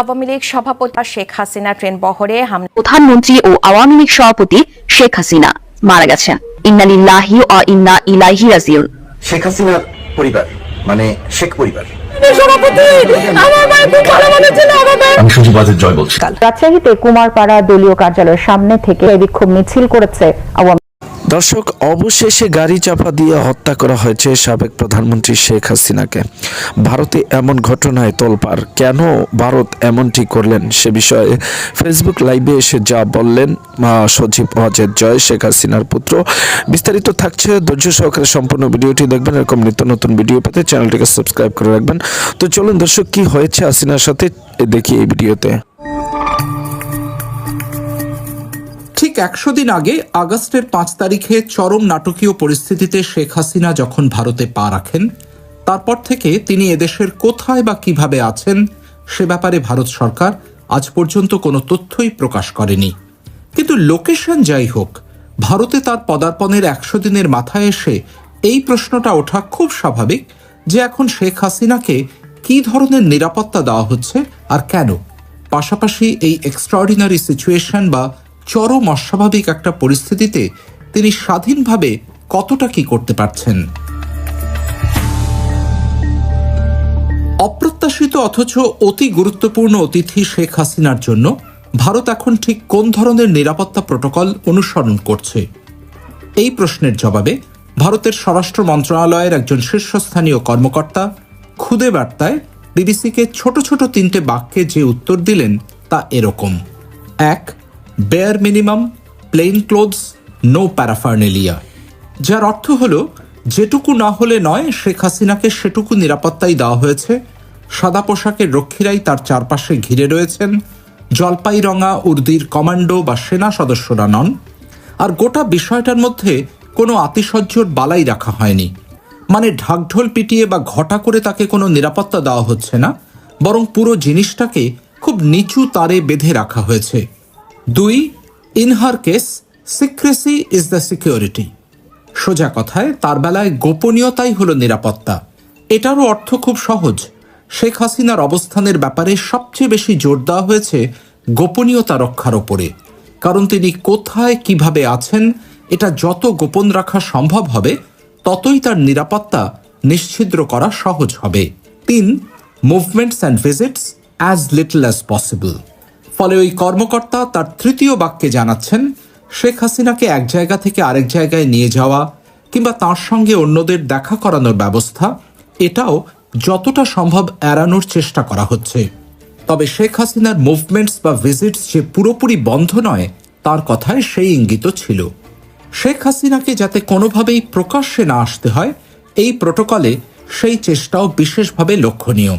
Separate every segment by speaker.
Speaker 1: আওয়ামী লীগ সভাপতি শেখ হাসিনা ট্রেন বহরে হামলা।
Speaker 2: প্রধানমন্ত্রী ও আওয়ামী লীগ সভাপতি শেখ হাসিনা মারা গেছেন। ইন্নালিল্লাহি ও ইন্না ইলাইহি রাজিউন।
Speaker 3: শেখ হাসিনার পরিবার মানে শেখ পরিবার।
Speaker 4: রাজশাহীতে কুমারপাড়া দলীয় কার্যালয়ের সামনে থেকে বিক্ষোভ মিছিল করেছে আওয়ামী
Speaker 5: দর্শক, অবশেষে গাড়ি চাপা দিয়ে হত্যা করা হয়েছে সাবেক প্রধানমন্ত্রী শেখ হাসিনাকে। ভারতে এমন ঘটনায় তোলপার কেন ভারত এমনটি করলেন সে বিষয়ে ফেসবুক লাইভে এসে যা বললেন সজীব ওয়াজেদ জয়, শেখ হাসিনার পুত্র। বিস্তারিত থাকছে ধৈর্য সহকারে সম্পূর্ণ ভিডিওটি দেখবেন। এরকম নিত্য নতুন ভিডিও পেতে চ্যানেলটিকে সাবস্ক্রাইব করে রাখবেন। তো চলুন দর্শক, কি হয়েছে হাসিনার সাথে দেখি এই ভিডিওতে।
Speaker 6: একশো দিন আগে, আগস্টের পাঁচ তারিখে চরম নাটকীয় পরিস্থিতিতে শেখ হাসিনা যখন ভারতে পা রাখেন, তারপর থেকে তিনি এদেশের কোথায় বা কীভাবে আছেন, সে ব্যাপারে ভারত সরকার আজ পর্যন্ত কোনো তথ্যই প্রকাশ করেনি। কিন্তু লোকেশন যাই হোক, ভারতে তার পদার্পণের একশো দিনের মাথায় এসে এই প্রশ্নটা ওঠা খুব স্বাভাবিক যে এখন শেখ হাসিনাকে কি ধরনের নিরাপত্তা দেওয়া হচ্ছে আর কেন? পাশাপাশি এই এক্সট্রাঅর্ডিনারি সিচুয়েশন বা চরম অস্বাভাবিক একটা পরিস্থিতিতে তিনি স্বাধীনভাবে কতটা কি করতে পারছেন? অপ্রত্যাশিত অথচ অতি গুরুত্বপূর্ণ অতিথি শেখ হাসিনার জন্য ভারত এখন ঠিক কোন ধরনের নিরাপত্তা প্রোটোকল অনুসরণ করছে? এই প্রশ্নের জবাবে ভারতের স্বরাষ্ট্র মন্ত্রণালয়ের একজন শীর্ষস্থানীয় কর্মকর্তা খুদে বার্তায় বিবিসিকে ছোট ছোট তিনটে বাক্যে যে উত্তর দিলেন তা এরকম। এক bare minimum plain clothes no paraphernalia যার অর্থ হল, যেটুকু না হলে নয়, শেখ হাসিনাকে সেটুকু নিরাপত্তাই দেওয়া হয়েছে। সাদা পোশাকের রক্ষীরাই তার চারপাশে ঘিরে রয়েছেন। জলপাই রঙা উর্দির কমান্ডো বা সেনা সদস্যরা নন। আর গোটা বিষয়টার মধ্যে কোনো আতিশয্যর বালাই রাখা হয়নি। মানে ঢাকঢোল পিটিয়ে বা ঘটা করে তাকে কোনো নিরাপত্তা দেওয়া হচ্ছে না, বরং পুরো জিনিসটাকে খুব নিচু তারে বেঁধে রাখা হয়েছে। দুই in her case secrecy is the security সোজা কথায়, তার বেলায় গোপনীয়তাই হলো নিরাপত্তা। এটারও অর্থ খুব সহজ। শেখ হাসিনার অবস্থানের ব্যাপারে সবচেয়ে বেশি জোর দেওয়া হয়েছে গোপনীয়তা রক্ষার ওপরে। কারণ তিনি কোথায় কীভাবে আছেন, এটা যত গোপন রাখা সম্ভব হবে, ততই তার নিরাপত্তা নিশ্ছিদ্র করা সহজ হবে। তিন movements and visits as little as possible ফলে ওই কর্মকর্তা তার তৃতীয় বাক্যে জানাচ্ছেন, শেখ হাসিনাকে এক জায়গা থেকে আরেক জায়গায় নিয়ে যাওয়া কিংবা তার সঙ্গে অন্যদের দেখা করানোর ব্যবস্থা, এটাও যতটা সম্ভব এড়ানোর চেষ্টা করা হচ্ছে। তবে শেখ হাসিনার মুভমেন্টস বা ভিজিটস যে পুরোপুরি বন্ধ নয়, তার কথায় সেই ইঙ্গিত ছিল। শেখ হাসিনাকে যাতে কোনোভাবেই প্রকাশ্যে না আসতে হয়, এই প্রোটোকলে সেই চেষ্টাও বিশেষভাবে লক্ষণীয়।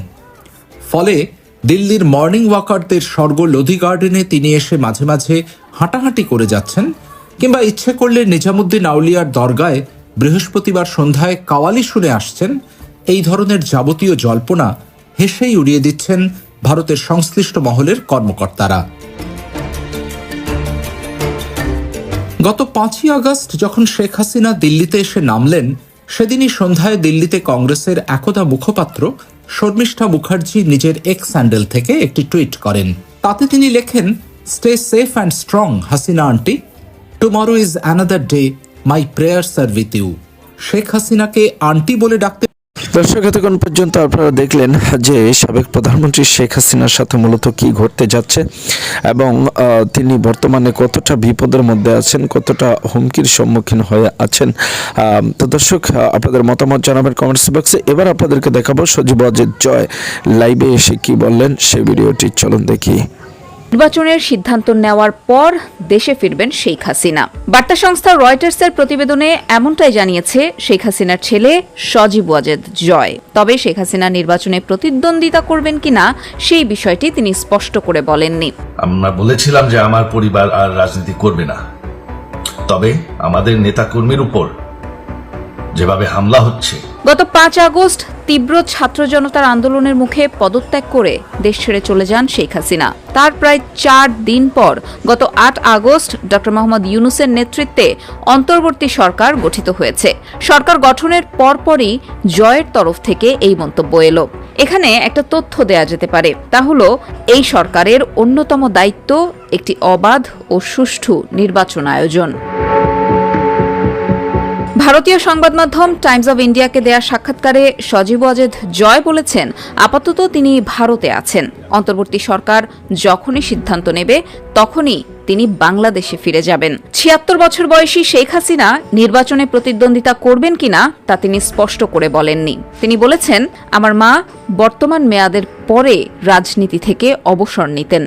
Speaker 6: ফলে দিল্লির মর্নিং ওয়াকারদের স্বর্গ লোধি গার্ডেনে তিনি এসে মাঝে মাঝে হাঁটাহাঁটি করে যাচ্ছেন, কিংবা ইচ্ছে করলে নিজামুদ্দিন আউলিয়ার দরগায় বৃহস্পতিবার সন্ধ্যায় কাওয়ালি শুনে আসছেন। এই ধরনের যাবতীয় জল্পনা হেসেই উড়িয়ে দিচ্ছেন ভারতের সংশ্লিষ্ট মহলের কর্মকর্তারা। গত পাঁচই আগস্ট যখন শেখ হাসিনা দিল্লিতে এসে নামলেন, সেদিনই সন্ধ্যায় দিল্লিতে কংগ্রেসের একদা মুখপাত্র শর্মিষ্ঠা মুখার্জি নিজের এক্স স্যান্ডেল থেকে একটি টুইট করেন। তাতে তিনি লেখেন stay safe and strong Hasina aunty. Tomorrow is another day my prayers are with you Sheikh হাসিনাকে আন্টি বলে ডাকতে
Speaker 5: দর্শক, এতক্ষণ পর্যন্ত আপনারা দেখলেন যে সাবেক প্রধানমন্ত্রী শেখ হাসিনার সাথে মূলত কি ঘটতে যাচ্ছে এবং তিনি বর্তমানে কতটা বিপদের মধ্যে আছেন, কতটা হুমকির সম্মুখীন হয়ে আছেন। তো দর্শক, আপনাদের মতামত জানাবেন কমেন্টস বক্সে এবার আপনাদেরকে দেখাবো সজীব অজিত জয় লাইভে এসে কি বললেন সেই ভিডিওটি চলুন দেখি।
Speaker 7: নির্বাচনের সিদ্ধান্ত নেওয়ার পর দেশে ফিরবেন শেখ হাসিনা। বার্তা সংস্থা রয়টার্সের প্রতিবেদনে এমনটাই জানিয়েছে, শেখ হাসিনার ছেলে সজীব ওয়াজেদ জয়। তবে শেখ হাসিনা নির্বাচনে প্রতিদ্বন্দ্বিতা করবেন কিনা, সেই বিষয়টি তিনি স্পষ্ট করে বলেননি।
Speaker 8: আমরা বলেছিলাম যে আমার পরিবার আর রাজনীতি করবে না। তবে আমাদের নেতাকর্মীর উপর যেভাবে হামলা হচ্ছে
Speaker 7: গত পাঁচ আগস্ট তীব্র ছাত্র জনতার আন্দোলনের মুখে পদত্যাগ করে দেশ ছেড়ে চলে যান শেখ হাসিনা। তার প্রায় চার দিন পর গত আট আগস্ট ডক্টর মোহাম্মদ ইউনুসের নেতৃত্বে অন্তর্বর্তী সরকার গঠিত হয়েছে। সরকার গঠনের পরপরই জয়ের তরফ থেকে এই মন্তব্য এলো। এখানে একটা তথ্য দেয়া যেতে পারে, তা হলো এই সরকারের অন্যতম দায়িত্ব একটি অবাধ ও সুষ্ঠু নির্বাচন আয়োজন। ভারতীয় সংবাদ মাধ্যম টাইমস অব ইন্ডিয়াকে দেয়া সাক্ষাৎকারে সজীব অজেদ জয় বলেছেন, আপাতত তিনি ভারতে আছেন। অন্তর্বর্তী সরকার যখনই সিদ্ধান্ত নেবে, তখনই তিনি বাংলাদেশে ফিরে যাবেন। ছিয়াত্তর বছর বয়সী শেখ হাসিনা নির্বাচনে প্রতিদ্বন্দ্বিতা করবেন কিনা, তা তিনি স্পষ্ট করে বলেননি। তিনি বলেছেন, আমার মা বর্তমান মেয়াদের পরে রাজনীতি থেকে অবসর নিতেন।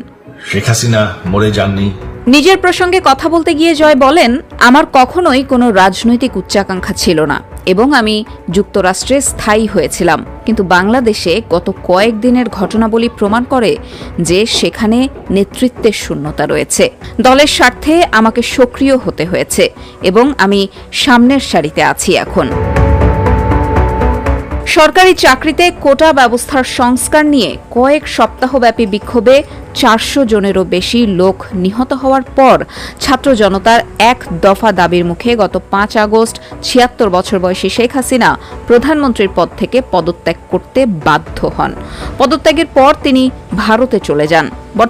Speaker 8: শেখ হাসিনা মরে যাননি
Speaker 7: নিজের প্রসঙ্গে কথা বলতে গিয়ে জয় বলেন, আমার কখনোই কোনো রাজনৈতিক উচ্চাকাঙ্ক্ষা ছিল না এবং আমি যুক্তরাষ্ট্রে স্থায়ী হয়েছিলাম। কিন্তু বাংলাদেশে গত কয়েকদিনের ঘটনাবলী প্রমাণ করে যে সেখানে নেতৃত্বের শূন্যতা রয়েছে। দলের স্বার্থে আমাকে সক্রিয় হতে হয়েছে এবং আমি সামনের সারিতে আছি এখন। সরকারি চাকরিতে কোটা ব্যবস্থার সংস্কার নিয়ে কয়েক সপ্তাহব্যাপী বিক্ষোভে চারশো জনেরও বেশি লোক নিহত হওয়ার পর ছাত্র জনতার এক দফা দাবির মুখে গত পাঁচ আগস্ট ছিয়াত্তর বছর বয়সী শেখ হাসিনা প্রধানমন্ত্রীর পদ থেকে পদত্যাগ করতে বাধ্য হন। পদত্যাগের পর তিনি ভারতে চলে যান। বর্তমানে